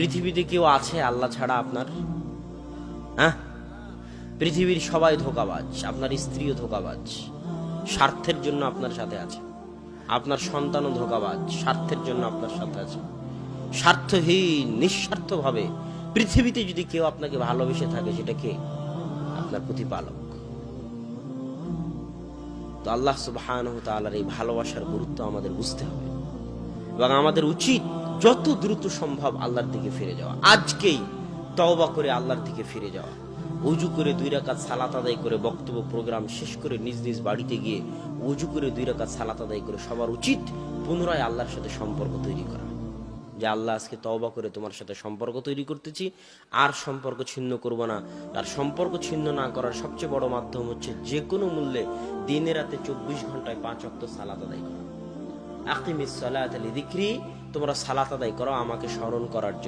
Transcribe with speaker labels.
Speaker 1: পৃথিবীতে কেউ আছে আল্লাহ ছাড়া আপনার? হ্যাঁ? পৃথিবীর সবাই ধোকাবাজ, আপনার স্ত্রীও ধোকাবাজ, স্বার্থের জন্য আপনার সাথে আছে। আপনার সন্তানও ধোকাবাজ, স্বার্থের জন্য আপনার সাথে আছে। স্বার্থহীন, নিঃস্বার্থভাবে পৃথিবীতে যদি কেউ আপনাকে ভালোবেসে থাকে, সেটা কে? আপনার প্রতিপালক। তো আল্লাহ তাআলার এই ভালোবাসার গুরুত্ব আমাদের বুঝতে হবে। এবং আমাদের উচিত যত দ্রুত সম্ভব আল্লাহর দিকে ফিরে যাওয়া। আজকেই তওবা করে আল্লাহর দিকে ফিরে যাওয়া। উজু করে দুই রাকাত সালাত আদায় করে বক্তব্য প্রোগ্রাম শেষ করে নিজ নিজ বাড়িতে গিয়ে উজু করে দুই রাকাত সালাত আদায় করে সবার উচিত পুনরায় আল্লাহর সাথে সম্পর্ক তৈরি করা। যে আল্লাহ আজকে তওবা করে তোমার সাথে সম্পর্ক তৈরি করতেছি, আর সম্পর্ক ছিন্ন করব না। আর সম্পর্ক ছিন্ন না করার সবচেয়ে বড় মাধ্যম হচ্ছে যে কোনো মূল্যে দিনে রাতে চব্বিশ ঘন্টায় পাঁচ অক্ত সালাত আদায় করা। আকিমিস সালাত দিক্রি তোমরা সালাত আদায় করো আমাকে স্মরণ করার জন্য।